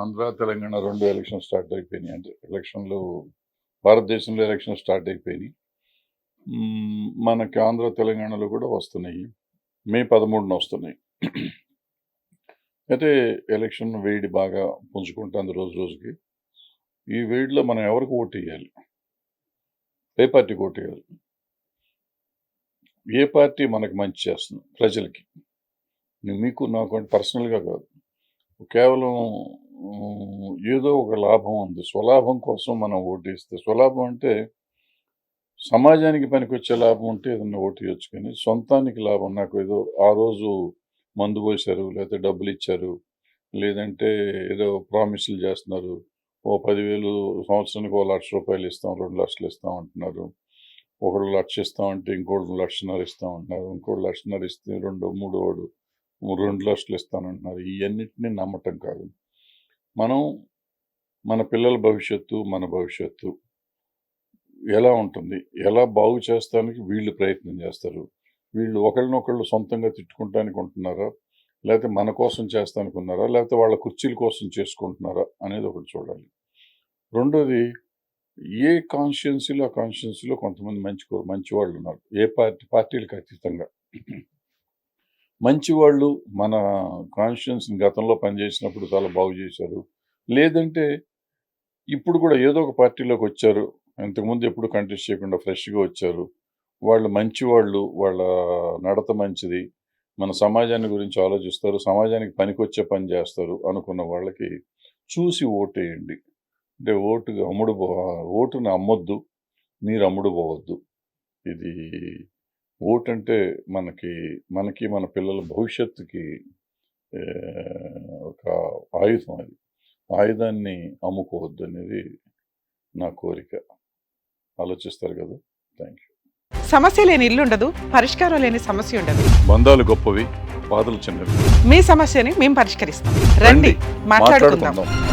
ఆంధ్ర తెలంగాణ రెండు election start అయిపోయినాయి. అంటే ఎలక్షన్లు భారతదేశంలో ఎలక్షన్ స్టార్ట్ అయిపోయినాయి. మనకి ఆంధ్ర తెలంగాణలో కూడా వస్తున్నాయి. మే పదమూడున వస్తున్నాయి. అయితే ఎలక్షన్ వేడి బాగా పుంజుకుంటుంది రోజు రోజుకి. ఈ వేడిలో మనం ఎవరికి ఓటు వేయాలి? ఏ పార్టీకి ఓటు వేయాలి? ఏ పార్టీ మనకు మంచి చేస్తుంది? ప్రజలకి. మీకు నాకు అంటే పర్సనల్గా కాదు. కేవలం ఏదో ఒక లాభం ఉంది. స్వలాభం కోసం మనం ఓటేస్తే స్వలాభం అంటే సమాజానికి పనికొచ్చే లాభం ఉంటే ఏదన్నా ఓటు ఇవ్వచ్చు కానీ సొంతానికి లాభం. నాకు ఏదో ఆ రోజు మందు పోసారు లేకపోతే డబ్బులు ఇచ్చారు లేదంటే ఏదో ప్రామిసులు చేస్తున్నారు. ఓ పదివేలు సంవత్సరానికి ఓ లక్ష రూపాయలు ఇస్తాం రెండు లక్షలు ఇస్తాం అంటున్నారు. ఒకళ్ళు లక్ష ఇస్తాం అంటే ఇంకోడు లక్షన్నర ఇస్తాం అంటున్నారు. ఇంకోటి లక్షన్నర ఇస్తే రెండు మూడు వాడు రెండు లక్షలు ఇస్తానంటున్నారు. ఇవన్నిటిని నమ్మటం కాదు. మనం మన పిల్లల భవిష్యత్తు మన భవిష్యత్తు ఎలా ఉంటుంది? ఎలా బాగు చేస్తానికి వీళ్ళు ప్రయత్నం చేస్తారు? వీళ్ళు ఒకళ్ళనొకళ్ళు సొంతంగా తిట్టుకుంటానికి ఉంటున్నారా? లేకపోతే మన కోసం చేస్తానికి ఉన్నారా? లేకపోతే వాళ్ళ కుర్చీల కోసం చేసుకుంటున్నారా? అనేది ఒకటి చూడాలి. రెండోది ఏ కాన్స్టిట్యున్సీలో ఆ కాన్స్టిట్యున్సీలో కొంతమంది మంచి మంచి వాళ్ళు ఉన్నారు. ఏ పార్టీ పార్టీలకు అతీతంగా. మంచి వాళ్ళు మన కాన్స్టిట్యున్సీని గతంలో పనిచేసినప్పుడు చాలా బాగు చేశారు. లేదంటే ఇప్పుడు కూడా ఏదో ఒక పార్టీలోకి వచ్చారు. ఇంతకుముందు ఎప్పుడు కంటెస్ట్ చేయకుండా ఫ్రెష్గా వచ్చారు. వాళ్ళు మంచి వాళ్ళు వాళ్ళ నడత మంచిది. మన సమాజాన్ని గురించి ఆలోచిస్తారు. సమాజానికి పనికొచ్చే పని చేస్తారు అనుకున్న వాళ్ళకి చూసి ఓటేయండి. అంటే ఓటు అమ్ముడు ఓటుని అమ్మొద్దు. మీరు అమ్ముడు పోవద్దు ఇది ఓటు అంటే మనకి మనకి మన పిల్లల భవిష్యత్తుకి ఒక ఆయుధం అది. ఆయుధాన్ని అమ్ముకోవద్దు అనేది నా కోరిక. ఆలోచిస్తారు కదా? థ్యాంక్ యూ సమస్య లేని ఇల్లు ఉండదు పరిష్కారం లేని సమస్య ఉండదు. బంధాలు గొప్పవి బాధలు చిన్నవి. మీ సమస్యని మేము పరిష్కరిస్తాం. రండి మాట్లాడుకుందాం.